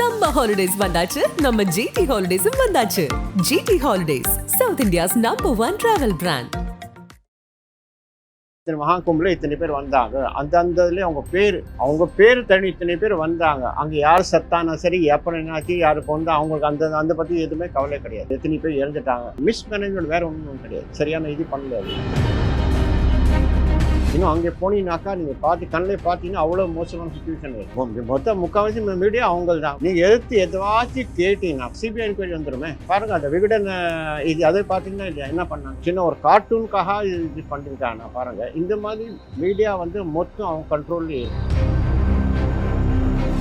Summer holidays வந்தாச்சு. நம்ம GT ஹாலிடேஸும் வந்தாச்சு. GT holidays south India's number one travel brand இத்தனை மகா கும்பல இத்தனை பேர் வந்தாங்க. அந்த அந்த அவங்க பேர் அவங்க பேர் தனி இத்தனை பேர் வந்தாங்க. அங்கே யார் சத்தானா சரி எப்போ என்னாச்சு யாருக்கு வந்து அவங்களுக்கு அந்த அந்த பற்றி எதுவுமே கவலை கிடையாது. எத்தனை பேர் இறந்துட்டாங்க. மிஸ் மேனேஜ்மெண்ட் வேற ஒன்றும் கிடையாது. சரியான இது பண்ணல இன்னும் அங்கே போனீங்கன்னாக்கா நீங்கள் பார்த்து கண்ணில் பார்த்தீங்கன்னா அவ்வளோ மோசமான சுச்சுவேஷன் இருக்கும் மொத்தம் முக்கால்வாசி மீடியா அவங்க தான் நீங்கள் எதிர்த்து எதாச்சும் கேட்டீங்கன்னா சிபிஐ என்கொயரி வந்துருமே. பாருங்க அந்த விகடன் இது அதை பார்த்தீங்கன்னா இல்லையா? என்ன பண்ணாங்க? சின்ன ஒரு கார்ட்டூனுக்காக இது இது பண்ணிருக்காங்க. பாருங்க இந்த மாதிரி மீடியா வந்து மொத்தம் அவங்க கண்ட்ரோல்லே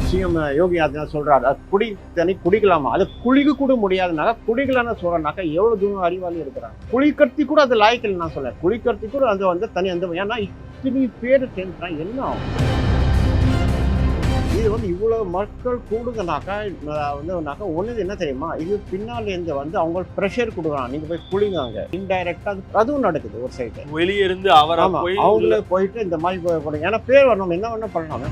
சிஎம் யோகி ஆதித்யநாத் சொல்றாரு அது குடி தனி குடிக்கலாமா? அது குளிக்க கூட முடியாதுனாக்கா குடிக்கலாம்னு சொல்றேன்னாக்கா எவ்வளவு தூரம் அறிவாளி இருக்கிறாங்க. குளிக்கறதுக்கு கூட அது லாய்க்கல் நான் சொல்ல குளிக்கறதுக்கு கூட அது வந்து தனி அந்த ஏன்னா இத்தனை பேர் சேர்ந்துனா என்ன ஆகும்? இது வந்து இவ்வளவு மக்கள் கூடுங்கனாக்கா வந்துனாக்கா ஒன்று என்ன தெரியுமா? இது பின்னால் இருந்து வந்து அவங்க ப்ரெஷர் கொடுக்குறாங்க. நீங்க போய் குளிங்க அங்க. இன்டைரக்டா அது அதுவும் நடக்குது ஒரு சைடு வெளியே இருந்து அவரா ஆமா போய் அவங்களே போயிட்டு இந்த மாதிரி போய் ஏன்னா பேர் வரணும். என்ன வேணா பண்ணலாம்.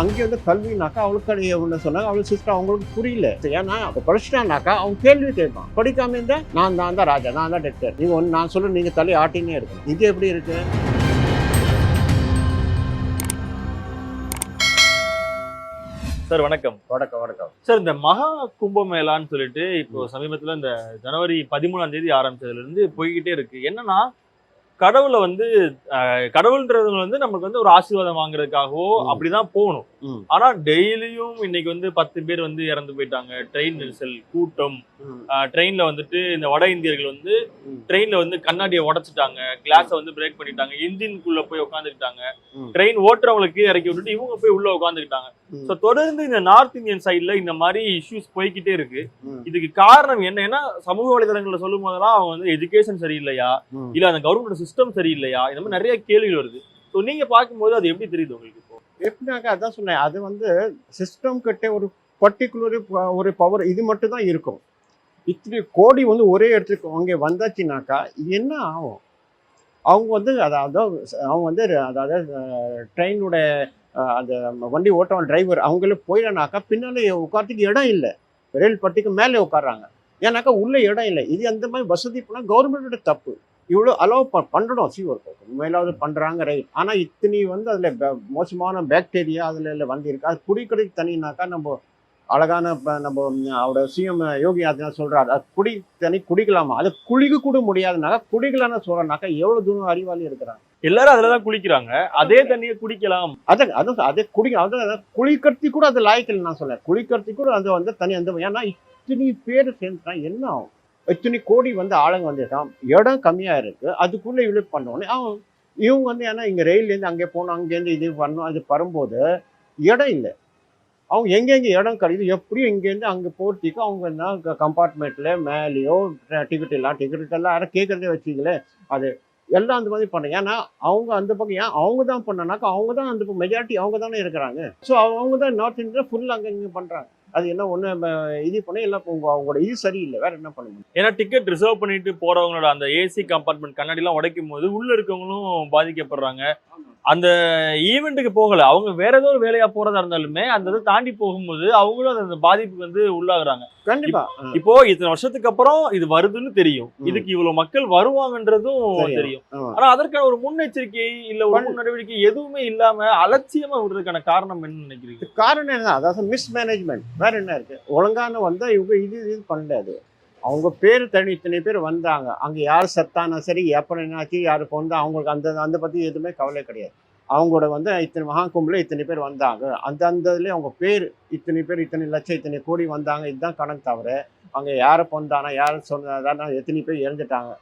அங்கே வந்து கல்வினாக்கா அவளுக்கு ஒன்று சொன்னாங்க. அவளுக்கு சிஸ்டர் அவங்களுக்கு புரியல. ஏன்னா அதை படிச்சிட்டானாக்கா அவங்க கேள்வி கேட்பான். படிக்காம இருந்தா நான் தான் தான் ராஜா நான் தான் டாக்டர் நீங்க ஒன்று நான் சொல்ல நீங்க தலை ஆட்டினே இருக்கணும். இங்கே எப்படி இருக்கு? சார் வணக்கம். வணக்கம் வணக்கம். சார் இந்த மகா கும்பமேளான்னு சொல்லிட்டு இப்போ சமீபத்துல இந்த ஜனவரி பதிமூணாம் தேதி ஆரம்பிச்சதுல இருந்து போய்கிட்டே இருக்கு. என்னன்னா கடவுளை வந்து அஹ், கடவுள்ன்றவங்க வந்து நமக்கு வந்து ஒரு ஆசீர்வாதம் வாங்குறதுக்காகவோ. அப்படிதான் போகணும். ஆனா டெய்லியும் இன்னைக்கு வந்து பத்து பேர் வந்து இறந்து போயிட்டாங்க ட்ரெயின் நெரிசல் கூட்டம். ட்ரெயின்ல வந்துட்டு இந்த வட இந்தியர்கள் வந்து. ட்ரெயின்ல வந்து கண்ணாடியை உடைச்சிட்டாங்க கிளாஸை வந்து பிரேக் பண்ணிட்டாங்க இன்ஜின்குள்ள போய் உட்காந்துக்கிட்டாங்க. ட்ரெயின் ஓட்டுறவங்களுக்கு இறக்கி விட்டுட்டு இவங்க போய் உள்ள உட்காந்துக்கிட்டாங்க. ஸோ தொடர்ந்து இந்த நார்த் இந்தியன் சைட்ல இந்த மாதிரி இஷ்யூஸ் போய்க்கிட்டே இருக்கு. இதுக்கு காரணம் என்ன ஏன்னா சமூக வலைதளங்கள்ல சொல்லும் போதெல்லாம் அவங்க வந்து எஜுகேஷன் சரியில்லையா. இல்ல அந்த கவர்மெண்ட் சிஸ்டம் சரியில்லையா இந்த மாதிரி நிறைய கேள்விகள் வருது ஸோ நீங்க பார்க்கும்போது அது எப்படி தெரியுது உங்களுக்கு எப்படின்னாக்கா எப்படினாக்கா அதான் சொன்னேன். அது வந்து சிஸ்டம் கிட்டே ஒரு பர்டிகுலர் ஒரு பவர் இது மட்டும் தான் இருக்கும். இத்தனை கோடி வந்து ஒரே இடத்துக்கு அங்கே வந்தாச்சுனாக்கா என்ன ஆகும்? அவங்க வந்து அதாவது அவங்க வந்து அதாவது ட்ரெயினுடைய அந்த வண்டி ஓட்டவன் டிரைவர் அவங்களே போயிடனாக்கா பின்னாலே உட்காரத்துக்கு இடம் இல்லை. ரயில் பட்டிக்கு மேலே உட்காடுறாங்க ஏன்னாக்கா உள்ளே இடம் இல்லை. இது அந்த மாதிரி வசதி பண்ணால் கவர்மெண்டோட தப்பு. இவ்வளோ அலோவ் ப பண்ணணும் சி ஒரு உண்மையிலாவது பண்ணுறாங்க ரைட் ஆனால் இத்தனை வந்து அதில் மோசமான பாக்டீரியா அதில் வந்து இருக்கு அது குடிக்கிறதுக்கு தனினாக்கா நம்ம அழகான ப- நம்ம அவரோட சிஎம் யோகி ஆதித்யநாத் சொல்றாரு. அது குடி தனி குடிக்கலாமா? அது குளிக்க கூட முடியாதுனாக்கா குடிக்கலாம்னு சொல்றனாக்கா எவ்வளவு தூரம் அறிவாளி இருக்கிறாங்க? எல்லாரும் அதுலதான் குளிக்கிறாங்க. அதே தண்ணியை குடிக்கலாம். அதான் அதான் அதே குடிக்க அதான் குளிக்கிறதுக்கு கூட அது லாய்க்கல் நான் சொல்லேன் குளிக்கிறதுக்கு கூட அது வந்து தனி அந்த ஏன்னா இத்தனை பேர் சேர்ந்துட்டா என்ன ஆகும்? இத்தனை கோடி வந்து ஆளுங்க வந்துட்டான் இடம் கம்மியாக இருக்குது அதுக்குள்ளே இவ்வளோ பண்ணோன்னே அவன் இவங்க வந்து ஏன்னா இங்கே ரயில்லேருந்து அங்கே போகணும் அங்கேருந்து இது பண்ணணும் அது வரும்போது இடம் இல்லை. அவங்க எங்கெங்கே இடம் கிடைக்குது எப்படியும் இங்கேருந்து அங்கே போகிறதுக்கு அவங்க என்ன கம்பார்ட்மெண்ட்டில் மேலேயோ டிக்கெட் எல்லாம் டிக்கெட் எல்லாம் யாரும் கேட்குறதே வச்சுங்களேன் அது எல்லாம் அந்த மாதிரி பண்ண ஏன்னா அவங்க அந்த பக்கம் ஏன் அவங்க தான் பண்ணனாக்கா அவங்க தான் அந்த மெஜாரிட்டி அவங்க தானே இருக்கிறாங்க. ஸோ அவங்க தான் நார்த் இந்தியா ஃபுல்லாக அங்கே இங்கே பண்ணுறாங்க அது என்ன ஒன்று இது பண்ண எல்லாம் உங்க அவங்களோட இது சரியில்லை. வேற என்ன பண்ண முடியும்? ஏன்னா டிக்கெட் ரிசர்வ் பண்ணிட்டு போறவங்களோட அந்த ஏசி கம்பார்ட்மெண்ட் கண்ணாடி எல்லாம் உடைக்கும் போது உள்ள இருக்கவங்களும் பாதிக்கப்படுறாங்க. அந்த ஈவெண்ட்டுக்கு போகல. அவங்க வேற ஏதோ ஒரு வேலையா போறதா இருந்தாலுமே அந்த இதை தாண்டி போகும்போது அவங்களும் அந்த பாதிப்புக்கு வந்து உள்ளாகுறாங்க. கண்டிப்பா. இப்போ இத்தனை வருஷத்துக்கு அப்புறம் இது வருதுன்னு தெரியும். இதுக்கு இவ்வளவு மக்கள் வருவாங்கன்றதும் தெரியும். ஆனா அதற்கான ஒரு முன்னெச்சரிக்கை இல்ல ஒரு நடவடிக்கை எதுவுமே இல்லாம அலட்சியமா விடுறதுக்கான காரணம் என்ன நினைக்கிறீங்க? காரணம் என்ன அதாவது மிஸ்மேனேஜ்மெண்ட் வேற என்ன இருக்கு? ஒழுங்கான வந்தா இவங்க இது இது பண்ணல அது அவங்க பேர் தனி இத்தனை பேர் வந்தாங்க. அங்கே யார் சத்தானா சரி எப்போ என்னாச்சு யார் வந்து அவங்களுக்கு அந்த அந்த பற்றி எதுவுமே கவலை கிடையாது. அவங்களோட வந்து இத்தனை மகா இத்தனை பேர் வந்தாங்க. அந்த அந்ததுலேயே அவங்க பேர் இத்தனை பேர் இத்தனை லட்சம் இத்தனை கோடி வந்தாங்க. இதுதான் கணக்கு தவிர அங்கே யாரை பொந்தானா யார் சொன்னதானா எத்தனை பேர் இறந்துட்டாங்க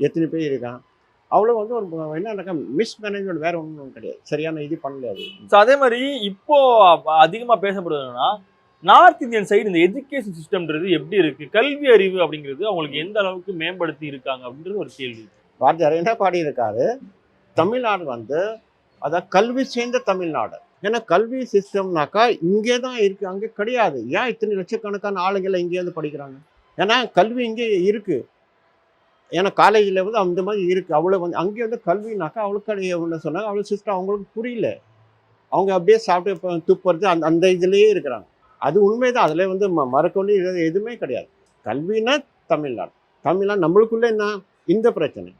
எத்தனை பேர் இருக்கான் அவ்வளோ வந்து ஒரு என்ன மிஸ்மேனேஜ்மெண்ட் வேற ஒன்றும் கிடையாது. சரியான இது பண்ணல அது ஸோ அதே மாதிரி இப்போ அதிகமாக பேசப்படுதுன்னா நார்த் இந்தியன் சைடு இந்த எஜுகேஷன் சிஸ்டம்ன்றது எப்படி இருக்கு? கல்வி அறிவு அப்படிங்கிறது அவங்களுக்கு எந்த அளவுக்கு மேம்படுத்தி இருக்காங்க அப்படின்றது ஒரு கேள்வி. பாரதியார் என்ன பாடியிருக்காரு? தமிழ்நாடு வந்து அதான் கல்வி சேர்ந்த தமிழ்நாடு. ஏன்னா கல்வி சிஸ்டம்னாக்கா இங்கே தான் இருக்குது அங்கே கிடையாது. ஏன் இத்தனை லட்சக்கணக்கான ஆளுங்களை இங்கே வந்து படிக்கிறாங்க? ஏன்னா கல்வி இங்கே இருக்குது ஏன்னா காலேஜில் வந்து அந்த மாதிரி இருக்குது அவ்வளோ வந்து அங்கே வந்து கல்வினாக்கா அவளுக்கு கிடையாது சொன்னாங்க. அவ்வளோ சிஸ்டம் அவங்களுக்கு புரியல. அவங்க அப்படியே சாப்பிட்டு துப்புறது அந்த அந்த இதுலேயே இருக்கிறாங்க. அது உண்மைதான். அதில் வந்து ம மறக்க வேண்டிய எதுவுமே கிடையாது. கல்வினா தமிழ்நாடு. தமிழ்நாடு நம்மளுக்குள்ளே என்ன? இந்த பிரச்சனை.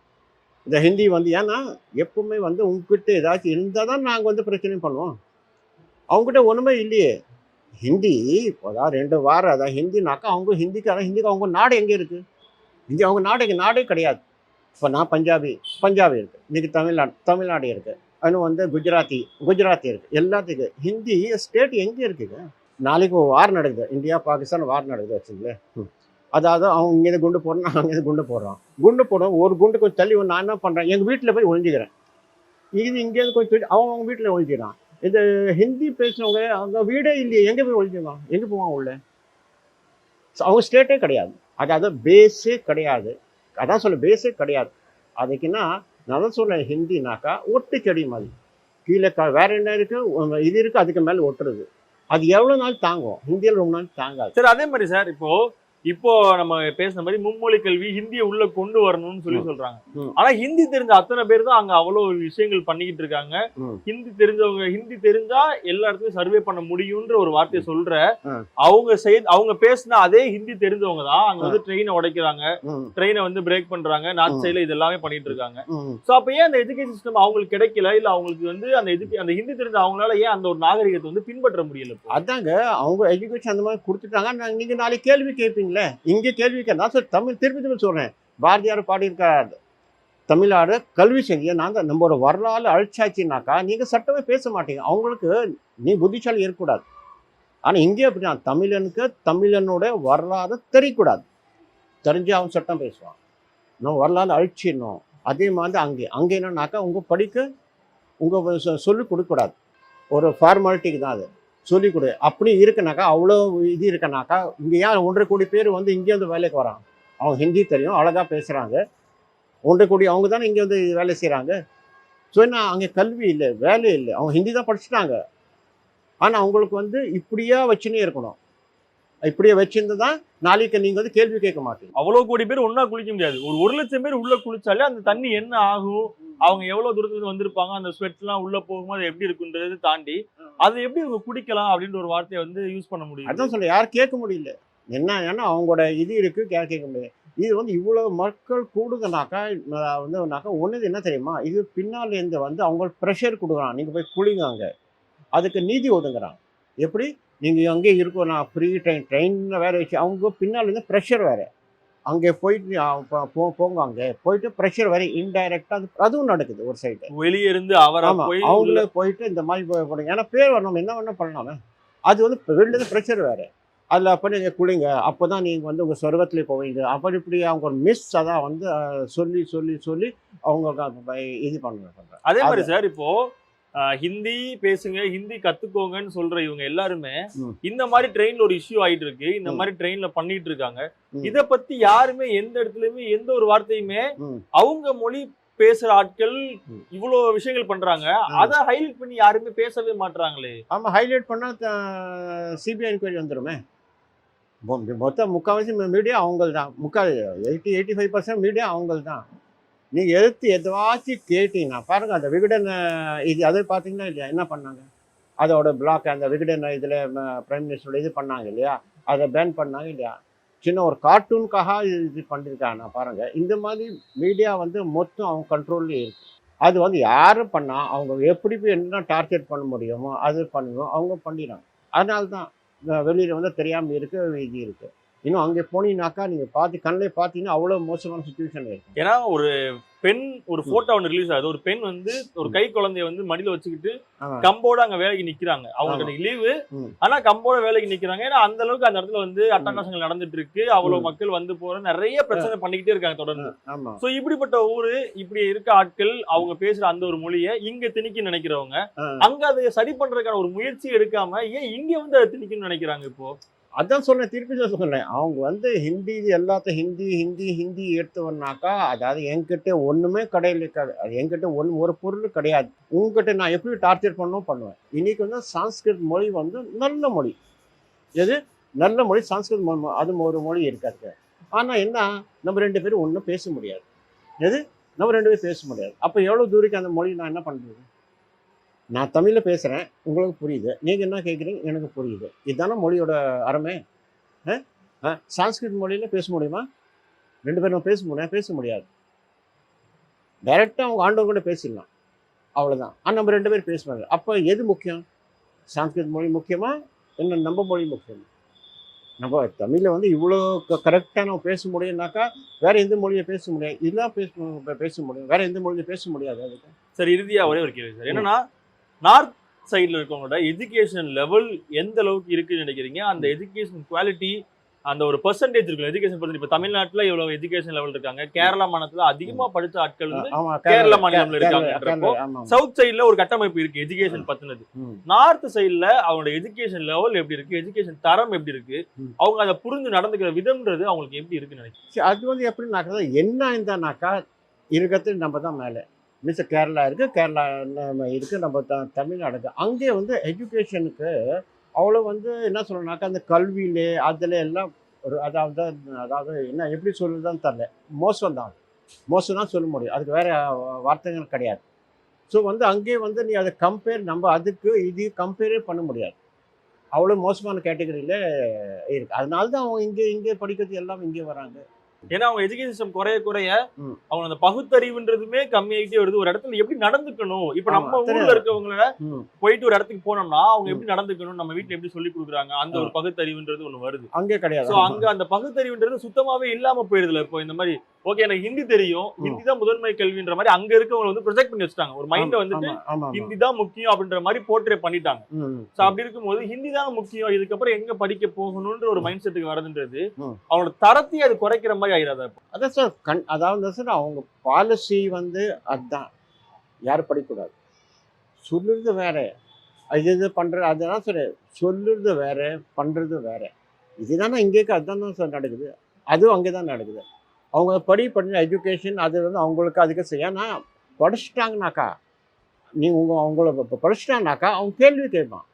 இந்த ஹிந்தி வந்து ஏன்னா எப்பவுமே வந்து உங்ககிட்ட ஏதாச்சும் இருந்தால் தான் நாங்கள் வந்து பிரச்சனையும் பண்ணுவோம். அவங்ககிட்ட ஒன்றுமே இல்லையே. ஹிந்தி இப்போதான் ரெண்டு வாரம் அதான் ஹிந்தினாக்கா அவங்க ஹிந்திக்காரன் ஹிந்திக்கு அவங்க நாடு எங்கே இருக்குது ஹிந்தி அவங்க நாடு எங்கள் நாடே கிடையாது. இப்போ நான் பஞ்சாபி பஞ்சாபி இருக்குது இன்றைக்கி தமிழ்நாடு தமிழ்நாடு இருக்குது இன்னும் வந்து குஜராத்தி குஜராத்தி இருக்குது எல்லாத்துக்கும் ஹிந்தி ஸ்டேட் எங்கே இருக்குங்க? நாளைக்கு வார் நடக்குது. இந்தியா பாகிஸ்தான் வார் நடக்குது வச்சுங்களேன். அதாவது அவங்க இங்கேருந்து குண்டு போடுறோம் நான் அங்கேருந்து குண்டு போடுறோம். குண்டு போடுறோம் ஒரு குண்டு கொஞ்சம் தள்ளி நான் என்ன பண்ணுறேன் எங்கள் வீட்டில் போய் ஒழிஞ்சிக்கிறேன். இது இங்கேருந்து கொஞ்சம் அவங்க அவங்க வீட்டில் ஒழிஞ்சிக்கிறான். இந்த ஹிந்தி பேசுனவங்க அவங்க வீடே இல்லையே எங்கே போய் ஒழிஞ்சுவான் எங்கே போவான் உள்ள? அவங்க ஸ்டேட்டே கிடையாது. அதாவது பேஸே கிடையாது. அதான் சொல்ல பேஸே கிடையாது. அதுக்குன்னா நான் தான் சொல்ல ஹிந்தினாக்கா ஒட்டு செடி மாதிரி. கீழே க வேற என்ன இருக்கு? உம், இது இருக்கு அதுக்கு மேலே ஒட்டுறது. அது எவ்வளோ நாள் தாங்கும்? இந்தியாவில் ரொம்ப நாள் தாங்காது. சரி அதே மாதிரி சார் இப்போ இப்போ நம்ம பேசின மாதிரி மும்மொழி கல்வி ஹிந்தியை உள்ள கொண்டு வரணும்னு சொல்லி. சொல்றாங்க. ஆனா ஹிந்தி தெரிஞ்ச அத்தனை பேர் தான் அங்க அவ்வளவு விஷயங்கள் பண்ணிக்கிட்டு இருக்காங்க. ஹிந்தி தெரிஞ்சவங்க ஹிந்தி தெரிஞ்சா எல்லா இடத்துலயும் சர்வே பண்ண முடியும்ன்ற ஒரு வார்த்தையை சொல்ற. அவங்க செய் அவங்க பேசின அதே ஹிந்தி தெரிஞ்சவங்க தான் அங்க வந்து ட்ரெயினை உடைக்கிறாங்க ட்ரெயினை வந்து பிரேக் பண்றாங்க நார்த். சைடுல இது எல்லாமே பண்ணிட்டு இருக்காங்க. சோ அப்ப ஏன் அந்த எஜுகேஷன் சிஸ்டம் அவங்களுக்கு கிடைக்கல இல்ல அவங்களுக்கு வந்து அந்த எதுக்கு அந்த ஹிந்தி தெரிஞ்ச அவங்களால ஏன் அந்த ஒரு நாகரிகத்தை வந்து பின்பற்ற முடியல? அதாங்க அவங்க எஜுகேஷன் அந்த மாதிரி கொடுத்துட்டாங்க நான் நீங்கள் நாளைக்கு கேள்வி கேட்பீங்களே இங்கே கேள்வி நான் சொல் தமிழ் திருப்பி திருப்பி சொல்கிறேன் பாரதியார் பாடியிருக்கார். தமிழ்நாடு கல்வி செஞ்சு நாங்கள் நம்மளோட வரலாறு அழிச்சாச்சுனாக்கா நீங்கள் சட்டமே பேச மாட்டீங்க. அவங்களுக்கு நீ புத்திசாலி இருக்கக்கூடாது. ஆனால் இங்கே அப்படின்னா தமிழனுக்கு தமிழனோட வரலாறு தெரியக்கூடாது. தெரிஞ்சு அவன் சட்டம் பேசுவான் நம்ம வரலாறு அழிச்சிடணும். அதே மாதிரி அங்கே அங்கே என்னன்னாக்கா உங்கள் படிக்க உங்கள் சொல்லிக் கொடுக்கக்கூடாது. ஒரு ஃபார்மாலிட்டிக்கு தான் அது. சொல்லிக் கொடு அப்படி இருக்குனாக்கா அவ்வளோ இது இருக்குனாக்கா இங்கே ஏன் ஒன்றரை கோடி பேர் வந்து இங்கே வந்து வேலைக்கு வராங்க? அவங்க ஹிந்தி தெரியும் அழகாக பேசுகிறாங்க ஒன்றரை கோடி அவங்க தானே இங்கே வந்து வேலை செய்கிறாங்க ஸோ என்ன அங்கே கல்வி இல்லை வேலை இல்லை. அவங்க ஹிந்தி தான் படிச்சுட்டாங்க. ஆனால் அவங்களுக்கு வந்து இப்படியா வச்சுன்னே இருக்கணும். இப்படியே வச்சிருந்து தான் நாளைக்கு நீங்கள் வந்து கேள்வி கேட்க மாட்டீங்க. அவ்வளோ கோடி பேர் ஒன்றா குளிக்க முடியாது. ஒரு ஒரு லட்சம் பேர் உள்ள குளிச்சாலே அந்த தண்ணி என்ன ஆகும்? அவங்க எவ்வளவு தூரத்துல வந்திருப்பாங்க அந்த ஸ்வெட் எல்லாம் உள்ள போகும்போது எப்படி இருக்குன்றது தாண்டி அதை எப்படி இவங்க குடிக்கலாம் அப்படின்ற ஒரு வார்த்தையை வந்து யூஸ் பண்ண முடியும் அதான் சொல்ல யாரும் கேட்க முடியல. என்ன ஏன்னா அவங்களோட இது இருக்கு கேட்க முடியாது இது வந்து இவ்வளவு மக்கள் கூடுதுனாக்கா வந்துனாக்கா ஒன்று என்ன தெரியுமா? இது பின்னால் இருந்து வந்து அவங்க ப்ரெஷர் கொடுக்குறான் நீங்கள் போய் குளிங்க அங்கே. அதுக்கு நீதி ஒதுங்குறான் எப்படி? நீங்கள் அங்கே இருக்கோம் நான் ஃப்ரீ ட்ரெயின் ட்ரெயினில் வேற வச்சு அவங்க பின்னால் இருந்து ப்ரெஷர் வேறு. அங்கே போயிட்டு போ- போங்க அங்கே. போயிட்டு ப்ரெஷர் வேறு இன்டைரக்டாக அது அதுவும் நடக்குது ஒரு சைடு வெளியே இருந்து அவரை அவங்களே போயிட்டு இந்த மாதிரி போய் போடுங்க. ஏன்னா பேர் வரணும் என்ன வேணா பண்ணலாமே. அது வந்து வெளியில ப்ரெஷர் வேறு. அதில் அப்போ நீங்கள் குளிங்க. அப்போ தான் நீங்கள் வந்து உங்கள் சொர்க்கத்துலேயே போவீங்க. அப்படி இப்படி அவங்க ஒரு மிஸ் அதான் வந்து சொல்லி சொல்லி சொல்லி அவங்க இது பண்ணுறாங்க அதே மாதிரி சார் இப்போ ஆஹ், ஹிந்தி பேசுங்க ஹிந்தி கத்துக்கோங்கன்னு சொல்ற இவங்க எல்லாருமே. இந்த மாதிரி ட்ரெயின்ல ஒரு இஷ்யூ ஆயிட்டு இருக்கு இந்த. மாதிரி ட்ரெயின்ல பண்ணிட்டு இருக்காங்க. இத பத்தி யாருமே எந்த இடத்துலயுமே எந்த ஒரு வார்த்தையுமே. அவங்க மொழி பேசுற ஆட்கள். இவ்வளவு விஷயங்கள் பண்றாங்க. அதை ஹைலைட் பண்ணி யாருமே பேசவே மாட்றாங்களே ஆமாம் ஹைலைட் பண்ணால் சிபிஐ என்கொயரி வந்துருமே மொத்த முக்கால்வாசி மீடியா அவங்கள் தான் முக்கால் eighty eighty five percent media அவங்கள் தான் நீங்கள் எதிர்த்து எதுவாச்சும் கேட்டீங்கன்னா பாருங்கள் அந்த விகடன் இது அது பார்த்தீங்கன்னா இல்லையா? என்ன பண்ணாங்க? அதோட பிளாக் அந்த விகடன் இதில் பிரைம் மினிஸ்டரோட இது பண்ணாங்க இல்லையா? அதை பேன் பண்ணாங்க இல்லையா? சின்ன ஒரு கார்ட்டூனுக்காக இது இது பண்ணியிருக்காங்க பாருங்கள் இந்த மாதிரி மீடியா வந்து மொத்தம் அவங்க கண்ட்ரோல்லே இருக்குது அது வந்து யார் பண்ணால் அவங்க எப்படி போய் என்ன டார்கெட் பண்ண முடியுமோ அது பண்ணுவோம் அவங்க பண்ணிடுறாங்க. அதனால தான் வெளியில் வந்து தெரியாமல் இருக்குது இது இருக்குது இன்னும் அங்கே போனீங்கனாக்கா நீங்கள் பார்த்து கண்ணிலே பார்த்தீங்கன்னா அவ்வளோ மோசமான சுச்சுவேஷன் இருக்கும் ஏன்னா ஒரு பெண் ஒரு போட்டோ ஒன்று ரிலீஸ் ஆகுது. ஒரு பெண் வந்து ஒரு கை குழந்தைய வந்து மடியில வச்சுக்கிட்டு. கம்போட அங்க வேலைக்கு நிக்கிறாங்க. அவங்களுக்கு லீவு ம். ஆனா கம்போட வேலைக்கு நிக்கிறாங்க. ஏன்னா அந்த அளவுக்கு அந்த இடத்துல வந்து அட்டகாசங்கள் நடந்துட்டு இருக்கு. அவ்வளவு ம். மக்கள் வந்து போற நிறைய பிரச்சனை பண்ணிக்கிட்டே இருக்காங்க தொடர்ந்து. சோ இப்படிப்பட்ட ஊரு இப்படி இருக்க ஆட்கள் அவங்க பேசுற அந்த ஒரு மொழியை இங்க திணிக்க நினைக்கிறவங்க அங்க அதை சரி பண்றதுக்கான ஒரு முயற்சி எடுக்காம ஏன் இங்க வந்து அதை திணிக்கணும்னு நினைக்கிறாங்க இப்போ? அதான் சொன்னேன் திருப்பி தான் சொன்னேன். அவங்க வந்து ஹிந்தி இது எல்லாத்தையும் ஹிந்தி ஹிந்தி ஹிந்தி எடுத்தவனாக்கா அதாவது என்கிட்ட ஒன்றுமே கடையில் இருக்காது. அது என்கிட்ட ஒன்று ஒரு பொருள் கிடையாது. உங்ககிட்ட நான் எப்படி டார்ச்சர் பண்ணவும் பண்ணுவேன். இன்றைக்கி வந்து சான்ஸ்கிருத் மொழி வந்து நல்ல மொழி. எது? நல்ல மொழி சான்ஸ்கிருத் மொழி அது ஒரு மொழி இருக்காது. ஆனால் என்ன? நம்ம ரெண்டு பேரும் ஒன்றும் பேச முடியாது. எது? நம்ம ரெண்டு பேரும் பேச முடியாது. அப்போ எவ்வளோ தூரத்துக்கு அந்த மொழி நான் என்ன பண்ணுறது நான் தமிழில் பேசுகிறேன் உங்களுக்கு புரியுது. நீங்கள் என்ன கேட்குறீங்க எனக்கு புரியுது. இதுதானே மொழியோட அறமே ஆ? ஆ சான்ஸ்கிரிட் மொழியில் பேச முடியுமா? ரெண்டு பேரும் பேச முடியும். பேச முடியாது. டைரெக்டாக அவங்க ஆண்டவங்க கூட பேசிடலாம். அவ்வளோதான் ஆனால் நம்ம ரெண்டு பேரும் பேசுவாங்க. அப்போ எது முக்கியம்? சான்ஸ்கிரிட் மொழி முக்கியமா? என்ன நம்ம மொழி முக்கியமா? நம்ம தமிழில் வந்து இவ்வளோ கரெக்டாக நம்ம பேச முடியும்னாக்கா வேறு எந்த மொழியை பேச முடியாது. இதெல்லாம் பேச பேச முடியும். வேறு எந்த மொழியை பேச முடியாது அதுக்கு. சரி இறுதியாக ஒரே ஒரு கேள்வி சார். என்னன்னா நார்த் சைடுல இருக்கவங்களோட எஜுகேஷன் லெவல் எந்த அளவுக்கு இருக்குன்னு நினைக்கிறீங்க? அந்த எஜுகேஷன் குவாலிட்டி அந்த ஒரு பெர்சன்டேஜ் இருக்கு எஜுகேஷன் பர்சன்டேஜ் இப்ப தமிழ்நாட்டுல இவ்வளவு எஜுகேஷன் லெவல் இருக்காங்க? கேரளா மாநிலத்துல அதிகமா படிச்ச ஆட்கள் வந்து கேரள மாநிலம்ல இருக்காங்கன்றப்போ சவுத் சைடுல ஒரு கட்டமைப்பு இருக்கு எஜுகேஷன் பத்தினது. நார்த் சைடுல அவங்களோட எஜுகேஷன் லெவல் எப்படி இருக்கு? எஜுகேஷன் தரம் எப்படி இருக்கு. அவங்க அதை புரிஞ்சு நடந்துக்கிற விதம்ன்றது அவங்களுக்கு எப்படி இருக்குன்னு நினைக்கிறேன் அது வந்து எப்படின்னாக்கா என்ன இருந்தானாக்கா இருக்கிறது நம்ம தான் மேலே. மிஸ் கேரளா இருக்குது கேரளா நம்ம இருக்குது நம்ம த தமிழ்நாடு இருக்கு அங்கே வந்து எஜுகேஷனுக்கு அவ்வளோ வந்து என்ன சொல்லணும்னாக்கா அந்த கல்வியிலே அதில் எல்லாம் ஒரு அதாவது அதாவது என்ன எப்படி சொல்லுதான்னு தெரில மோசம் தான். மோசம் தான் சொல்ல முடியும். அதுக்கு வேறு வார்த்தைகள் கிடையாது. ஸோ வந்து அங்கேயே வந்து நீ அதை கம்பேர் நம்ம அதுக்கு இது கம்பேரே பண்ண முடியாது. அவ்வளோ மோசமான கேட்டகரியில் இருக்குது அதனால தான் அவங்க இங்கே இங்கே படிக்கிறது எல்லாம் இங்கே வராங்க. ஏன்னா அவங்க எஜுகேஷன் சிஸ்டம் குறைய குறைய. அவங்க அந்த பகுத்தறிவுன்றதுமே கம்மியாயிட்டே வருது. ஒரு இடத்துல எப்படி நடந்துக்கணும்? இப்ப நம்ம ஊர்ல. இருக்கவங்கள போயிட்டு ஒரு இடத்துக்கு போனோம்னா அவங்க. எப்படி நடந்துக்கணும் நம்ம வீட்ல எப்படி சொல்லி கொடுக்குறாங்க? அந்த ஒரு பகுத்தறிவுன்றது ஒண்ணு வருது. அங்கே கிடையாது. அங்க அந்த பகுத்தறிவுன்றது சுத்தமாவே இல்லாம போயிடுதுல இப்போ இந்த மாதிரி. ஓகே எனக்கு ஹிந்தி தெரியும். ஹிந்தி தான் முதன்மை கல்வின்ற மாதிரி அங்க இருக்கவங்க வந்து ப்ரொஜெக்ட் பண்ணி வச்சுட்டாங்க. ஒரு மைண்ட வந்துட்டு. ஹிந்தி தான் முக்கியம் அப்படின்ற மாதிரி போர்ட்ரே பண்ணிட்டாங்க. சோ அப்படி இருக்கும்போது ஹிந்தி தான் முக்கியம். இதுக்கப்புறம் எங்க படிக்க போகணும்ன்ற ஒரு மைண்ட் செட்டுக்கு வரதுன்றது. அவங்களோட தரத்தையே அது குறைக்கிற மாதிரி ஆகிறதா அதான் சார் கண் அதாவது சார் அவங்க பாலிசி வந்து அதுதான் யாரும் படிக்கக்கூடாது. சொல்லுறது வேற. இது இது பண்ணுறது அதுதான் சார் சொல்லுறது வேற பண்ணுறது வேற. இதுதானே இங்கேக்கு அதுதான் சார் நடக்குது. அதுவும் அங்கே தான் நடக்குது. அவங்க படி பண்ண எஜுகேஷன் அது வந்து அவங்களுக்கு அதுக்கு செய்ய ஏன்னா நீ உங்கள் அவங்கள இப்போ அவங்க கேள்வி கேட்பான்.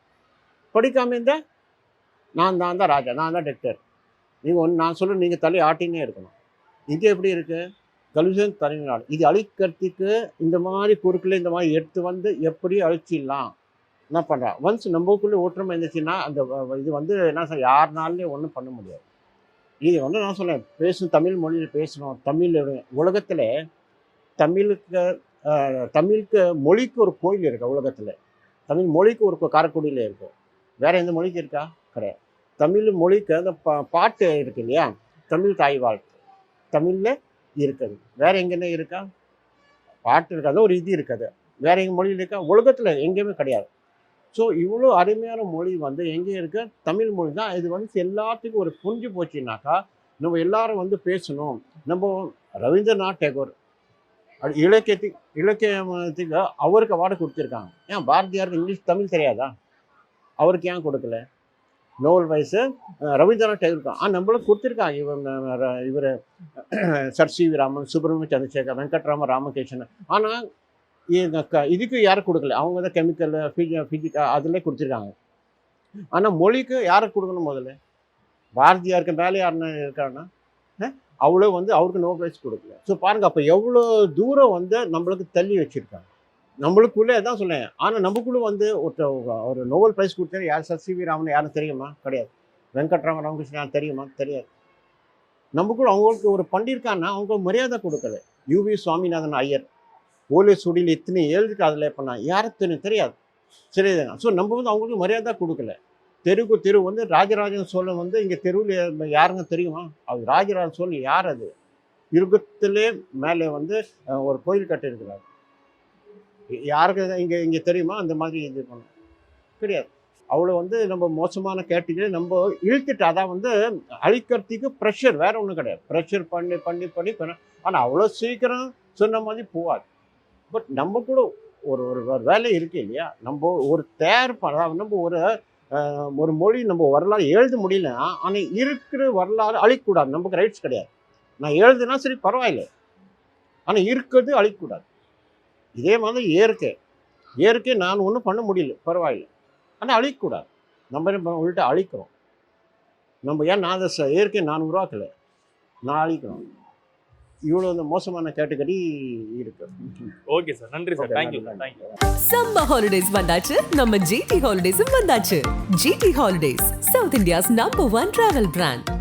படிக்காம இருந்தால் நான் தான் தான் ராஜா நான் தான் டாக்டர் நீங்கள் ஒன்று நான் சொல்ல நீங்கள் தலை ஆட்டினே இருக்கணும். இங்கே எப்படி இருக்குது கல்விசன் நாடு இது அழிக்கிறதுக்கு இந்த மாதிரி குறுக்கில் இந்த மாதிரி எடுத்து வந்து எப்படி அழிச்சிடலாம்? என்ன பண்ணுறா ஒன்ஸ் நம்மக்குள்ளே ஒற்றுமை இருந்துச்சுன்னா அந்த இது வந்து என்ன சார் யாருனாலே ஒன்றும் பண்ண முடியாது. இது வந்து நான் சொல்கிறேன் பேசணும் தமிழ் மொழியில் பேசணும். தமிழ் உலகத்தில் தமிழுக்கு தமிழுக்கு மொழிக்கு ஒரு கோயில் இருக்கா உலகத்தில். தமிழ் மொழிக்கு ஒரு கோ- காரைக்குடியில் வேறு எந்த மொழிக்கு இருக்கா? கிடையாது. தமிழ் மொழிக்கு அந்த பா பாட்டு இருக்கு இல்லையா? தமிழ் தாய் வாழ்த்து தமிழில் இருக்குது. வேற எங்கேயுமே இருக்கா? பாட்டு இருக்காது ஒரு இது இருக்காது. வேற எங்கள் மொழியில் இருக்கா? உலகத்தில் எங்கேயுமே கிடையாது. ஸோ இவ்வளோ அருமையான மொழி வந்து எங்கே இருக்கு? தமிழ் மொழி தான். இது வந்து எல்லாத்துக்கும் ஒரு புரிஞ்சு போச்சுனாக்கா நம்ம எல்லாரும் வந்து பேசணும். நம்ம ரவீந்திரநாத் டேகோர் இலக்கியத்துக்கு இலக்கியத்துக்கு அவருக்கு அவார்டு கொடுத்துருக்காங்க. ஏன் பாரதியாருக்கு இங்கிலீஷ் தமிழ் தெரியாதா? அவருக்கு ஏன் கொடுக்கல? நோவல் வயசு ரவீந்திரநாத் டேகோர் ஆ நம்மளும் கொடுத்துருக்காங்க. இவர் இவர் sir C V Raman Subramanya Chandrasekhar Venkatrama Ramakrishnan. ஆனால் இதுக்கு யாரும் கொடுக்கல. அவங்க தான் கெமிக்கல் ஃபிஜி ஃபிசிக்கா அதில் கொடுத்துருக்காங்க. ஆனால் மொழிக்கு யாருக்கு கொடுக்கணும் முதல்ல? பாரதியாருக்கு மேலே யாருன்னு இருக்காங்கன்னா அவ்வளோ வந்து அவருக்கு நோ பிரைஸ் கொடுக்கல. ஸோ பாருங்க அப்போ எவ்வளோ தூரம் வந்து நம்மளுக்கு தள்ளி வச்சுருக்காங்க. நம்மளுக்குள்ளே தான் சொன்னேன். ஆனால் நமக்குள்ளே வந்து ஒருத்த ஒரு நோபல் ப்ரைஸ் கொடுத்தா யார் சர் சி வி ராமன் யாரும் தெரியுமா? கிடையாது. வெங்கட்ராம ராமகிருஷ்ணன் தெரியுமா? தெரியாது. நமக்குள்ள அவங்களுக்கு ஒரு பண்ணியிருக்காங்கன்னா அவங்க மரியாதை கொடுக்கல. யுவி சுவாமிநாதன் ஐயர். ஓலை சுடியில் இத்தனை எழுதிட்டு அதில் பண்ணா யாரும் தெரியும் தெரியாது. சரி ஸோ நம்ம வந்து அவங்களுக்கு மரியாதை கொடுக்கல. தெருவுக்கு தெரு வந்து ராஜராஜன் சோழன் வந்து இங்கே தெருவில் யாருங்க தெரியுமா? அது ராஜராஜன் சோழன் யார் அது? யுகத்திலே மேலே வந்து ஒரு கோயில் கட்டியிருக்கிறார். யாருக்கு இங்கே இங்கே தெரியுமா? அந்த மாதிரி இது பண்ணும். கிடையாது. அவ்வளோ வந்து நம்ம மோசமான கேட்டகிரி நம்ம இழுத்துட்டு அதான் வந்து அழிக்கிறதுக்கு ப்ரெஷர் வேற ஒன்றும் கிடையாது. ப்ரெஷர் பண்ணி பண்ணி பண்ணி ஆனால் அவ்வளோ சீக்கிரம் சொன்ன மாதிரி போகாது. பட் நம்ம கூட ஒரு ஒரு ஒரு வேலை இருக்கு இல்லையா? நம்ம ஒரு தயாரிப்பு அதாவது நம்ம ஒரு ஒரு மொழி நம்ம வரலாறு எழுத முடியலன்னா ஆனால் இருக்கிற வரலாறு அழிக்கக்கூடாது. நமக்கு ரைட்ஸ் கிடையாது. நான் எழுதுனா சரி பரவாயில்ல. ஆனால் இருக்கிறது அழிக்கக்கூடாது. இதே மாதிரி இயற்கை. இயற்கை நான் ஒன்றும் பண்ண முடியல பரவாயில்ல. ஆனால் அழிக்கக்கூடாது. நம்ம நம்ம உங்கள்கிட்ட அழிக்கிறோம். நம்ம ஏன் நான் அதை இயற்கை நான் உருவாக்கலை? நான் அழிக்கிறோம். இவ்வளோ மோசமான கேட்டகரி இருக்கு. Okay sir. நன்றி sir. Okay, thank you. Thank you summer holidays வந்தாச்சு. நம்ம ஜிடி ஹாலிடேஸும் வந்தாச்சு. GT holidays south India's number one travel brand